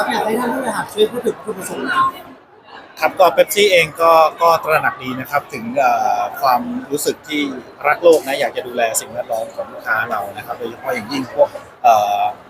ครับอยากให้ท่านผู้บริหารช่วยพูดถึงคุณประสงค์นะครับครับก็เป๊ปซี่เองก็ก็ตระหนักดีนะครับถึงความรู้สึกที่รักโลกนะอยากจะดูแลสิ่งแวดล้อมของลูกค้าเรานะครับโดยเฉพาะอย่างยิ่งพวก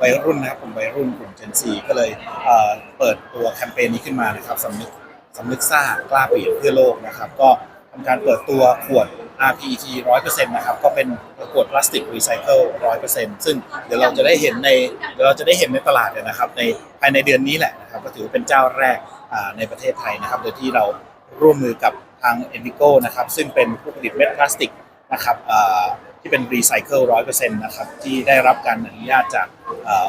วัยรุ่นนะครับกลุ่มวัยรุ่นกลุ่ม Gen Z ก็เลยเอ่อเปิดตัวแคมเปญนี้ขึ้นมานะครับสำนึกสำนึกซ่ากล้าเปลี่ยนเพื่อโลกนะครับ ก็ทำการเปิดตัวขวด RPET 100%นะครับก็เป็นขวดพลาสติกรีไซเคิล100%ซึ่งเดี๋ยวเราจะได้เห็นในเดี๋ยวเราจะได้เห็นในตลาดเนี่ยนะครับในภายในเดือนนี้แหละนะครับก็ถือว่าเป็นเจ้าแรกในประเทศไทยนะครับโดยที่เราร่วมมือกับทาง e n v i c o นะครับซึ่งเป็นผู้ผลิตเม็ดพลาสติกนะครับที่เป็นรีไซเคิลร้อยเปอร์เซ็นต์นะครับที่ได้รับการอนุญาตจาก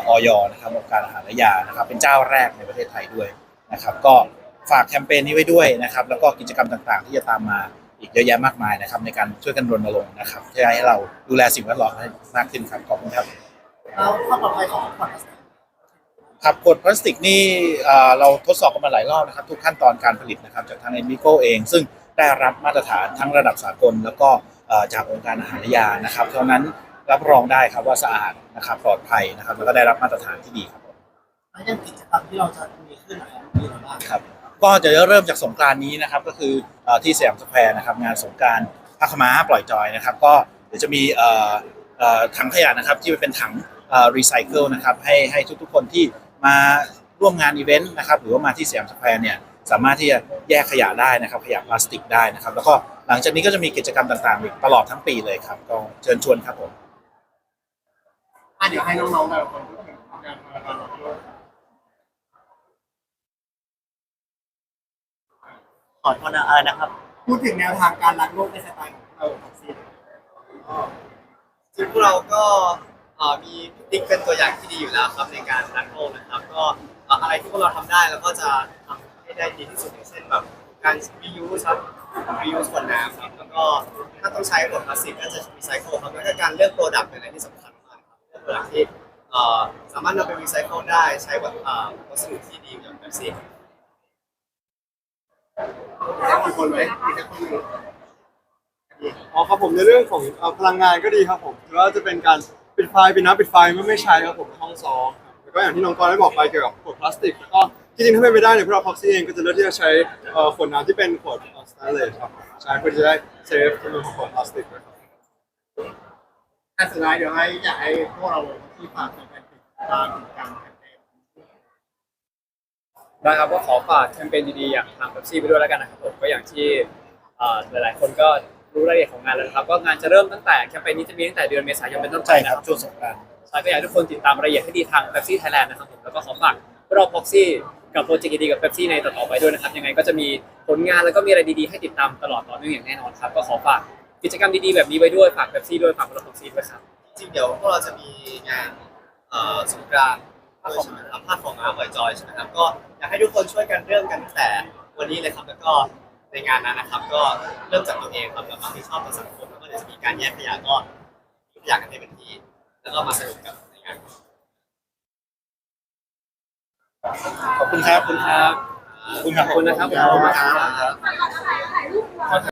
ออยนะครับองค์การอาหารและยานะครับเป็นเจ้าแรกในประเทศไทยด้วยนะครับก็ฝากแคมเปญนี้ไว้ด้วยนะครับแล้วก็กิจกรรมต่างๆ ที่จะตามมา อีกเยอะแยะมากมายนะครับ ในการช่วยกันรณรงค์นะครับที่ให้เราดูแลสิ่งแวดล้อมให้มากขึ้นครับขอบคุณครับแล้วความปลอดภัยของขวดพลาสติกครับขวดพลาสติกนี่เอ่อเราทดสอบกันมาหลายรอบนะครับ ทุกขั้นตอนการผลิตนะครับ จากทางเอ็นมิโกเอง ซึ่งได้รับมาตรฐานทั้งระดับสากล แล้วก็เอ่อจากองค์การอาหารและยานะครับเท่านั้นรับรองได้ครับว่าสะอาดนะครับปลอดภัยนะครับแล้วก็ได้รับมาตรฐานที่ดีครับผมแล้วยังกิจกรรมที่เราจะมีขึ้นนะครับมีอะไรบ้างครับ ก็จะเริ่มจากสงกรานนี้นะครับก็คือที่สยามสแควร์นะครับงานสงกรารพักมาปล่อยจอยนะครับ ก็เดี๋ยวจะมีถังขยะนะครับที่เป็นถังรีไซเคิลนะครับให้ให้ทุกๆคนที่มาร่วมงานอีเวนต์นะครับหรือว่ามาที่สยามสแควร์เนี่ยสามารถที่จะแยกขยะได้นะครับขยะพลาสติกได้นะครับ แล้วก็หลังจากนี้ก็จะมีกิจกรรมต่างๆอีกตลอดทั้งปีเลยครับ ก็เชิญชวนครับผมอะเดี๋ยวให้น้องๆแต่ละคนพูดถึงงานมาราธอนโลก ขอโทษนะอะไรนะครับ พูดถึงแนวทางการรักโลกในสไตล์ของเราของซีนจริงพวกเราก็เอ่อมีพิติ๊กเป็นตัวอย่างที่ดีอยู่แล้วครับในการรักโลกนะครับ ก็เอ่ออะไรที่พวกเราทำได้เราก็จะทำให้ได้ดีที่สุดอย่างเช่นแบบการ reuse ครับ reuse ขวดน้ำครับแล้วก็ถ้าต้องใช้ขวดพลาสติกก็จะ recycle ครับแล้วก็การเลือก product เป็นอะไรที่สำคัญมากครับเลือก product ที่เอ่อสามารถนำไป recycle ได้ใช้วัสเอ่อวัสดุที่ดีอย่างแบบซี แค่คนคนเลยมีแค่คนหนอ๋อครับผมในเรื่องของเอ่อพลังงานก็ดีครับผมถือว่าจะเป็นการปิดไฟปิดน้ำปิดไฟเมื่อไม่ใช้ครับผมในห้องซ้อมครับแล้วก็อย่างที่น้องกรณ์ได้บอกไปเกี่ยวกับขวดพลาสติกแล้วก็จริงๆถ้าเป็นไปได้เนี่ยพวกเราพ็อกซี่เองก็จะเลือกที่จะใช้เอ่อขวดน้ำที่เป็นขวดสแตนเลสครับใช้เพื่อที่จะได้เซฟจำนวนของขวดพลาสติกด้วยครับอะสุดท้ายเดี๋ยวให้อยากให้พวกเราที่ฝากแฟนๆติดตามกิจกรรมคมเปญ ได้ครับก็ขอฝากแคมเปญดีๆอย่างทางเป๊ปซี่ไปด้วยแล้วกันนะครับผมก็อย่างที่เอ่อหลายๆ คนก็รู้รายละเอียดของงานแล้วนะครับก็งานจะเริ่มตั้งแต่แคมเปญนี้จะมีตั้งแต่เดือนเมษายนเป็นต้นไปใช่นะคครัรับบช่วงสงกรานต์ใช่ก็อยากให้ทุกคนติดตามรายละเอียดให้ดีทางเป๊ปซี่ไทยแลนด์นะครับผมแล้วก็ขอฝากพวกเราพ็อกซี่กับโปรเจกต์ดีๆกับเป๊ปซี่ในต่อๆไปด้วยนะครับยังไงก็จะมีผลงานแล้วก็มีอะไรดีๆให้ติดตามตลอดต่อเนื่องอย่างแน่นอนครับก็ขอฝากกิจกรรมดีๆแบบนี้ไว้ด้วยฝากเป๊ปซี่ด้วยฝากพวกเราพ็อกซี่ด้วยครับ จริงๆเดี๋ยวพวกเราจะมีงานเอ่อสงกรานต์ ภาคของภาคของอาร์ปล่อยจอยใช่ไหมครับก็อยากให้ทุกคนช่วยกันเริ่มกันตั้งแต่วันนี้เลยครับแล้วก็ในงานนั้นนะครับ ก็เริ่มจากตัวเองครับแล้วก็ที่ชอบต่อสังคมแล้วก็เดี๋ยวจะมีการแยกขยะก็อยากกันให้เป็นที่แล้วก็มาสนุกกับในงานขอบคุณครับขอบคุณครับขอบคุณครับขอบคุณนะครับขอบคุณครับ